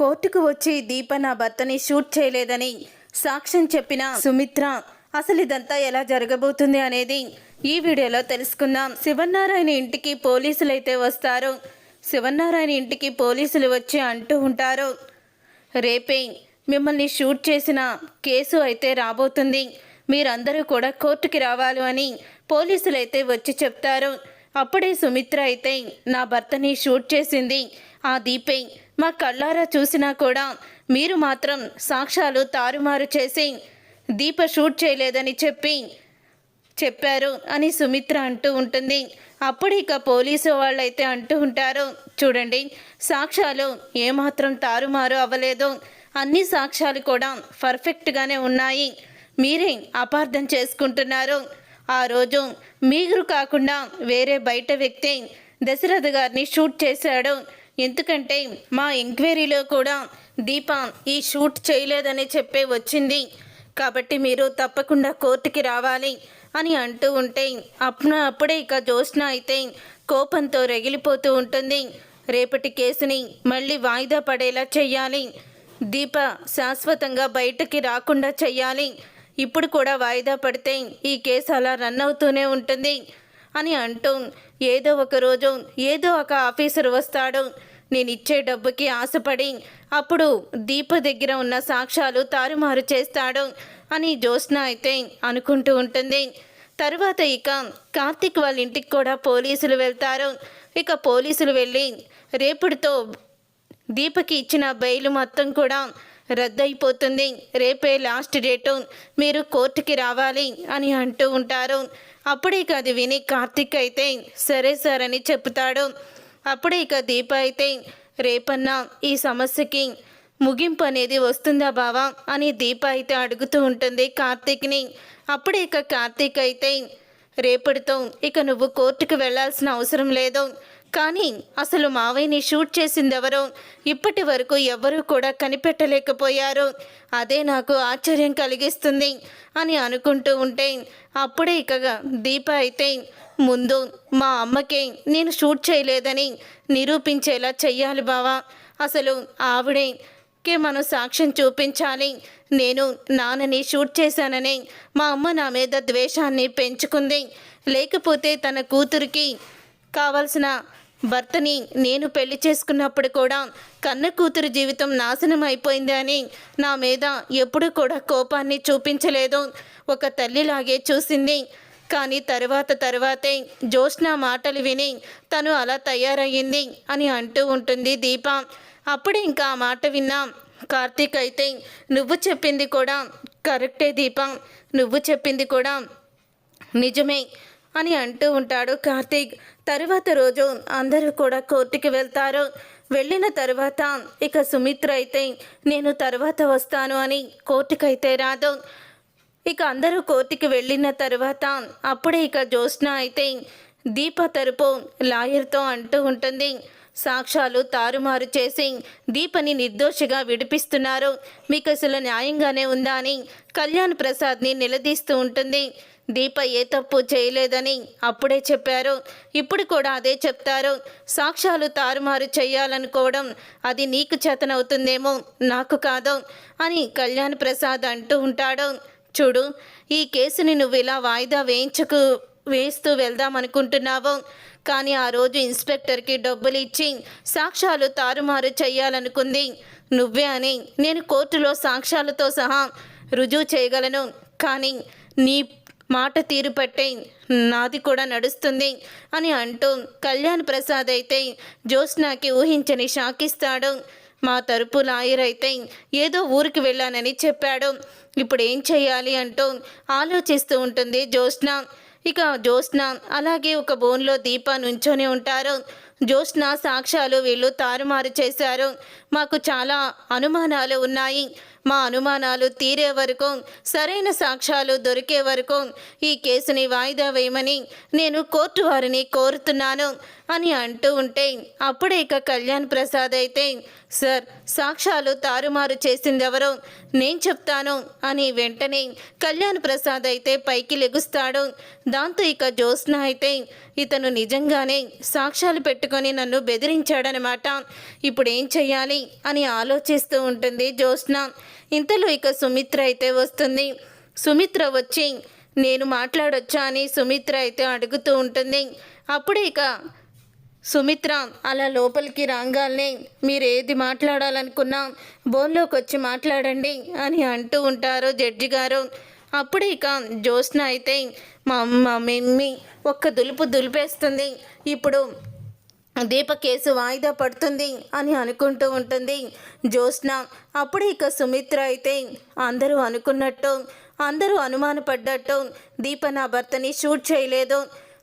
కోర్టుకు వచ్చి దీప నా భర్తని షూట్ చేయలేదని సాక్ష్యం చెప్పిన సుమిత్ర అసలు ఇదంతా ఎలా జరగబోతుంది అనేది ఈ వీడియోలో తెలుసుకుందాం. శివనారాయణ ఇంటికి పోలీసులు అయితే వస్తారు. శివనారాయణ ఇంటికి పోలీసులు వచ్చి అంటూ ఉంటారు. రేపే మిమ్మల్ని షూట్ చేసిన కేసు అయితే రాబోతుంది. మీరందరూ కూడా కోర్టుకి రావాలి అని పోలీసులు అయితే వచ్చి చెప్తారు. అప్పుడే సుమిత్ర అయితే నా భర్తని షూట్ చేసింది. ఆ దీపే మా కళ్ళారా చూసినా కూడా మీరు మాత్రం సాక్ష్యాలు తారుమారు చేసి దీప షూట్ చేయలేదని చెప్పి చెప్పారు అని సుమిత్ర అంటూ ఉంటుంది. అప్పుడు ఇక పోలీసు వాళ్ళైతే అంటూ ఉంటారు చూడండి సాక్ష్యాలు ఏమాత్రం తారుమారు అవ్వలేదు. అన్ని సాక్ష్యాలు కూడా పర్ఫెక్ట్గానే ఉన్నాయి. మీరే అపార్థం చేసుకుంటున్నారు. ఆ రోజు మీరు కాకుండా వేరే బయట వ్యక్తి దశరథ గారిని షూట్ చేశాడు. ఎందుకంటే మా ఎంక్వైరీలో కూడా దీప ఈ షూట్ చేయలేదని చెప్పే వచ్చింది. కాబట్టి మీరు తప్పకుండా కోర్టుకి రావాలి అని అంటూ ఉంటే అప్పుడు అప్పుడే ఇక జ్యోత్స్న అయితే కోపంతో రగిలిపోతూ ఉంటుంది. రేపటి కేసుని మళ్ళీ వాయిదా పడేలా చెయ్యాలి. దీప శాశ్వతంగా బయటకి రాకుండా చెయ్యాలి. ఇప్పుడు కూడా వాయిదా పడితే ఈ కేసు అలా రన్ అవుతూనే ఉంటుంది అని అంటూ ఏదో ఒక రోజు ఏదో ఒక ఆఫీసర్ వస్తాడు. నేను ఇచ్చే డబ్బుకి ఆశపడి అప్పుడు దీప దగ్గర ఉన్న సాక్ష్యాలు తారుమారు చేస్తాడు అని జ్యోత్స్న అయితే అనుకుంటూ ఉంటుంది. తరువాత ఇక కార్తిక్ వాళ్ళ ఇంటికి కూడా పోలీసులు వెళ్తారు. ఇక పోలీసులు వెళ్ళి రేపుడితో దీపకి ఇచ్చిన బెయిల్ మొత్తం కూడా రద్దయిపోతుంది. రేపే లాస్ట్ డేటు మీరు కోర్టుకి రావాలి అని అంటూ ఉంటారు. అప్పుడే కాదు విని కార్తిక్ అయితే సరే సార్ అని చెప్తాడు. అప్పుడే ఇక దీప అయితే రేపన్నా ఈ సమస్యకి ముగింపు అనేది వస్తుందా బావా అని దీప అయితే అడుగుతూ ఉంటుంది కార్తీక్ని. అప్పుడే ఇక కార్తీక్ అయితే రేపటితో ఇక నువ్వు కోర్టుకు వెళ్ళాల్సిన అవసరం లేదు. కానీ అసలు మావయ్యని షూట్ చేసిందెవరో ఇప్పటి వరకు ఎవరూ కూడా కనిపెట్టలేకపోయారు. అదే నాకు ఆశ్చర్యం కలిగిస్తుంది అని అనుకుంటూ ఉంటే అప్పుడే ఇక దీప అయితే ముందు మా అమ్మకి నేను షూట్ చేయలేదని నిరూపించేలా చెయ్యాలి బావా. అసలు ఆవిడే కే మనం సాక్ష్యం చూపించాలి. నేను నాన్నని షూట్ చేశానని మా అమ్మ నా మీద ద్వేషాన్ని పెంచుకుంది. లేకపోతే తన కూతురికి కావలసిన భర్తని నేను పెళ్ళి చేసుకున్నప్పుడు కూడా కన్న కూతురు జీవితం నాశనం అయిపోయింది అని నా మీద ఎప్పుడు కూడా కోపాన్ని చూపించలేదు. ఒక తల్లిలాగే చూసింది. కానీ తర్వాత తర్వాతే జోష్న మాటలు విని తను అలా తయారయ్యింది అని అంటూ ఉంటుంది దీప. అప్పుడు ఇంకా ఆ మాట విన్నా కార్తీక్ అయితే నువ్వు చెప్పింది కూడా కరెక్టే దీప. నువ్వు చెప్పింది కూడా నిజమే. అని అంటూ ఉంటాడు కార్తీక్. తరువాత రోజు అందరూ కూడా కోర్టుకి వెళ్తారు. వెళ్ళిన తర్వాత ఇక సుమిత్ర అయితే నేను తర్వాత వస్తాను అని కోర్టుకైతే రాదు. ఇక అందరూ కోర్టుకి వెళ్ళిన తర్వాత అప్పుడే ఇక జ్యోత్స్న అయితే దీప తరపు లాయర్తో అంటూ ఉంటుంది. సాక్ష్యాలు తారుమారు చేసి దీపని నిర్దోషిగా విడిపిస్తున్నారు. మీకు అసలు న్యాయంగానే ఉందా అని కళ్యాణ్ ప్రసాద్ని నిలదీస్తూ ఉంటుంది. దీప ఏ తప్పు చేయలేదని అప్పుడే చెప్పారు. ఇప్పుడు కూడా అదే చెప్తారు. సాక్ష్యాలు తారుమారు చేయాలనుకోవడం అది నీకు చేతనవుతుందేమో నాకు కాదు అని కళ్యాణ్ ప్రసాద్ అంటూ ఉంటాడు. చూడు ఈ కేసుని నువ్వు ఇలా వాయిదా వేయించకు వేస్తూ వెళ్దామనుకుంటున్నావు. కానీ ఆ రోజు ఇన్స్పెక్టర్కి డబ్బులు ఇచ్చి సాక్ష్యాలు తారుమారు చేయాలనుకుంది. నువ్వే అని నేను కోర్టులో సాక్ష్యాలతో సహా రుజువు చేయగలను. కానీ నీ మాట తీరు పట్టే నాది కూడా నడుస్తుంది అని అంటూ కళ్యాణ్ ప్రసాద్ అయితే జ్యోత్స్నాకి ఊహించని షాకిస్తాడు. మా తరపు లాయర్ అయితే ఏదో ఊరికి వెళ్ళానని చెప్పాడు. ఇప్పుడు ఏం చేయాలి అంటూ ఆలోచిస్తూ ఉంటుంది జ్యోత్స్న. ఇక జ్యోత్స్న అలాగే ఒక బోన్లో దీప నుంచొని ఉంటారు. జ్యోత్స్న సాక్ష్యాలు వీళ్ళు తారుమారు చేశారు. మాకు చాలా అనుమానాలు ఉన్నాయి. మా అనుమానాలు తీరే వరకు సరైన సాక్ష్యాలు దొరికే వరకు ఈ కేసుని వాయిదా వేయమని నేను కోర్టు వారిని కోరుతున్నాను అని అంటూ ఉంటే అప్పుడే ఇక కళ్యాణ్ ప్రసాద్ అయితే సార్ సాక్ష్యాలు తారుమారు చేసిందెవరో? నేను చెప్తాను అని వెంటనే కళ్యాణ్ ప్రసాద్ అయితే పైకి లెగుస్తాడు. దాంతో ఇక జ్యోత్స్న అయితే ఇతను నిజంగానే సాక్ష్యాలు పెట్టుకొని నన్ను బెదిరించాడనమాట. ఇప్పుడు ఏం చెయ్యాలి? అని ఆలోచిస్తూ ఉంటుంది జ్యోత్స్న. ఇంతలో ఇక సుమిత్ర అయితే వస్తుంది. సుమిత్ర వచ్చి నేను మాట్లాడొచ్చా? అని సుమిత్ర అయితే అడుగుతూ ఉంటుంది. అప్పుడే ఇక సుమిత్ర అలా లోపలికి రాగానే మీరు ఏది మాట్లాడాలనుకున్నా బోన్లోకి వచ్చి మాట్లాడండి అని అంటూ ఉంటారు జడ్జి గారు. అప్పుడే ఇక జ్యోత్స్న అయితే మా మా మమ్మీ ఒక్క దులుపు దులిపేస్తుంది. ఇప్పుడు దీప కేసు వాయిదా పడుతుంది అని అనుకుంటూ ఉంటుంది. జ్యోత్స్న అప్పుడు ఇక సుమిత్ర అయితే అందరూ అనుకున్నట్టు అందరూ అనుమానపడ్డట్టు దీప నా భర్తని షూట్ చేయలేదు.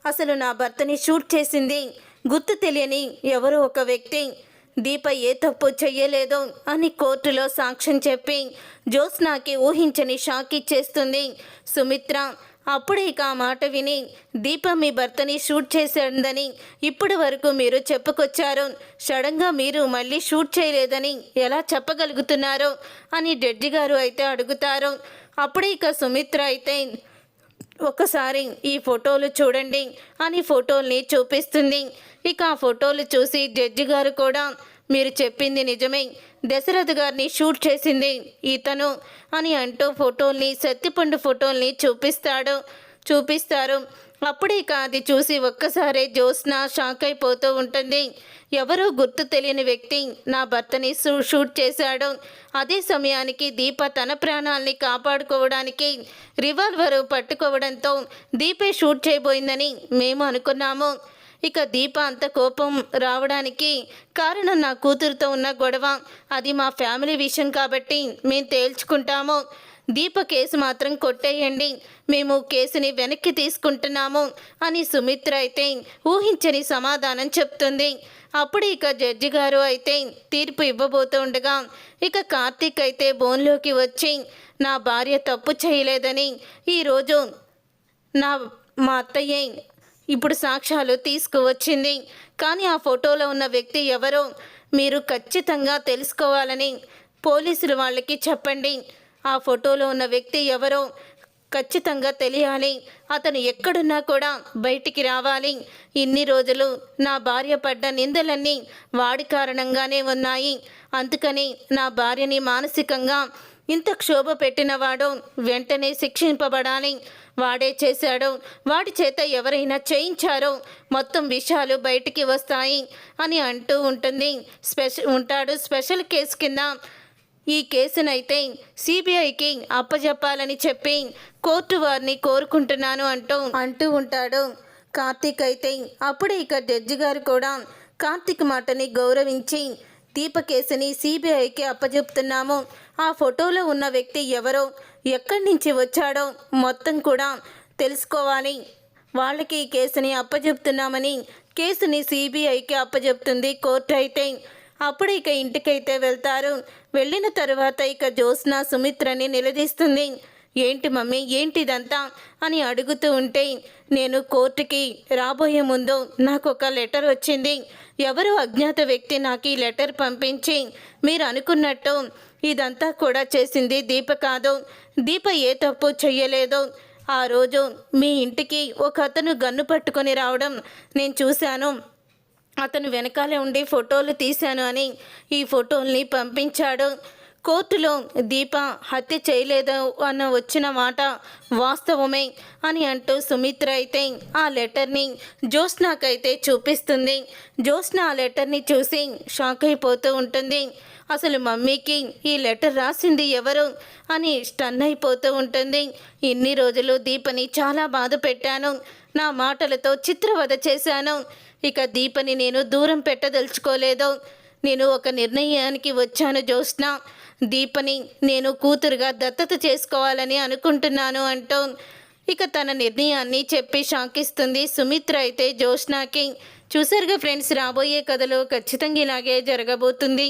అసలు నా భర్తని షూట్ చేసింది గుర్తు తెలియని ఎవరో ఒక వ్యక్తి. దీప ఏ తప్పు చెయ్యలేదు అని కోర్టులో సాక్ష్యం చెప్పి జ్యోత్స్నాకి ఊహించని షాక్ ఇచ్చేస్తుంది సుమిత్ర. అప్పుడు ఇక ఆ మాట విని దీప మీ భర్తని షూట్ చేసిందని ఇప్పటి వరకు మీరు చెప్పుకొచ్చారు. సడన్గా మీరు మళ్ళీ షూట్ చేయలేదని ఎలా చెప్పగలుగుతున్నారో? అని జడ్జి గారు అయితే అడుగుతారు. అప్పుడు ఇక సుమిత్ర అయితే ఒకసారి ఈ ఫోటోలు చూడండి అని ఫోటోల్ని చూపిస్తుంది. ఇక ఆ ఫోటోలు చూసి జడ్జి గారు కూడా మీరు చెప్పింది నిజమే. దశరథ్ గారిని షూట్ చేసింది ఇతను అని అంటూ ఫోటోల్ని సత్తిపండు ఫోటోల్ని చూపిస్తాడు. చూపిస్తారు. అప్పుడే ఇక అది చూసి ఒక్కసారే జ్యోత్స్న షాక్ అయిపోతూ ఉంటుంది. ఎవరో గుర్తు తెలియని వ్యక్తి నా భర్తని షూట్ చేశాడు. అదే సమయానికి దీప తన ప్రాణాల్ని కాపాడుకోవడానికి రివాల్వర్ పట్టుకోవడంతో దీపే షూట్ చేయబోయిందని మేము అనుకున్నాము. ఇక దీప అంత కోపం రావడానికి కారణం నా కూతురుతో ఉన్న గొడవ. అది మా ఫ్యామిలీ విషయం కాబట్టి మేము తేల్చుకుంటాము. దీప కేసు మాత్రం కొట్టేయండి. మేము కేసుని వెనక్కి తీసుకుంటున్నాము అని సుమిత్ర అయితే ఊహించని సమాధానం చెప్తుంది. అప్పుడు ఇక జడ్జి గారు అయితే తీర్పు ఇవ్వబోతూ ఉండగా ఇక కార్తీక్ అయితే బోన్లోకి వచ్చి నా భార్య తప్పు చేయలేదని ఈరోజు నా మా అత్తయ్య ఇప్పుడు సాక్ష్యాలు తీసుకువచ్చింది. కానీ ఆ ఫోటోలో ఉన్న వ్యక్తి ఎవరో మీరు ఖచ్చితంగా తెలుసుకోవాలని పోలీసులు వాళ్ళకి చెప్పండి. ఆ ఫోటోలో ఉన్న వ్యక్తి ఎవరో ఖచ్చితంగా తెలియాలి. అతను ఎక్కడున్నా కూడా బయటికి రావాలి. ఇన్ని రోజులు నా భార్య పడ్డ నిందలన్నీ వాడి కారణంగానే ఉన్నాయి. అందుకని నా భార్యని మానసికంగా ఇంత క్షోభ పెట్టినవాడు వెంటనే శిక్షింపబడాలి. వాడే చేశాడు. వాడి చేత ఎవరైనా చేయించారో మొత్తం విషయాలు బయటికి వస్తాయి అని అంటూ ఉంటుంది. స్పెషల్ ఉంటాడు స్పెషల్ కేసు కింద. ఈ కేసునైతే సిబిఐకి అప్పజెప్పాలని చెప్పి కోర్టు వారిని కోరుకుంటున్నాను అంటూ అంటూ ఉంటాడు. కార్తీక్ అయితే అప్పుడే ఇక జడ్జి గారు కూడా కార్తీక్ మాటని గౌరవించి దీప కేసుని సిబిఐకి అప్పజెప్తున్నాము. ఆ ఫోటోలో ఉన్న వ్యక్తి ఎవరో ఎక్కడి నుంచి వచ్చాడో మొత్తం కూడా తెలుసుకోవాలి. వాళ్ళకి ఈ కేసుని అప్పజెప్తున్నామని కేసుని సిబిఐకి అప్పజెప్తుంది కోర్టు అయితే. అప్పుడు ఇక ఇంటికైతే వెళ్తారు. వెళ్ళిన తరువాత ఇక జ్యోత్స్న సుమిత్రని నిలదీస్తుంది. ఏంటి మమ్మీ? ఏంటి ఇదంతా అని అడుగుతూ ఉంటే నేను కోర్టుకి రాబోయే ముందు నాకు ఒక లెటర్ వచ్చింది. ఎవరో అజ్ఞాత వ్యక్తి నాకు ఈ లెటర్ పంపించి మీరు అనుకున్నట్టు ఇదంతా కూడా చేసింది దీప కాదు. దీప ఏ తప్పు చెయ్యలేదు. ఆ రోజు మీ ఇంటికి ఒక అతను గన్ను పట్టుకొని రావడం నేను చూశాను. అతను వెనకాలే ఉండి ఫోటోలు తీశాను అని ఈ ఫోటోల్ని పంపించాడు. కోర్టులో దీప హత్య చేయలేదు అన్న వచ్చిన మాట వాస్తవమే అని అంటూ సుమిత్ర అయితే ఆ లెటర్ని జ్యోత్స్నాకైతే చూపిస్తుంది. జ్యోత్స్న ఆ లెటర్ని చూసి షాక్ అయిపోతూ ఉంటుంది. అసలు మమ్మీకి ఈ లెటర్ రాసింది ఎవరు అని స్టన్ అయిపోతూ ఉంటుంది. ఇన్ని రోజులు దీపని చాలా బాధ పెట్టాను. నా మాటలతో చిత్రవద చేశాను. ఇక దీపని నేను దూరం పెట్టదలుచుకోలేదు. నేను ఒక నిర్ణయానికి వచ్చాను జ్యోత్స్న. దీపని నేను కూతురుగా దత్తత చేసుకోవాలని అనుకుంటున్నాను అంటూ ఇక తన నిర్ణయాన్ని చెప్పి షాకిస్తుంది సుమిత్ర అయితే జ్యోత్స్నాకి. చూసారుగా ఫ్రెండ్స్ రాబోయే కథలో ఖచ్చితంగా ఇలాగే జరగబోతుంది.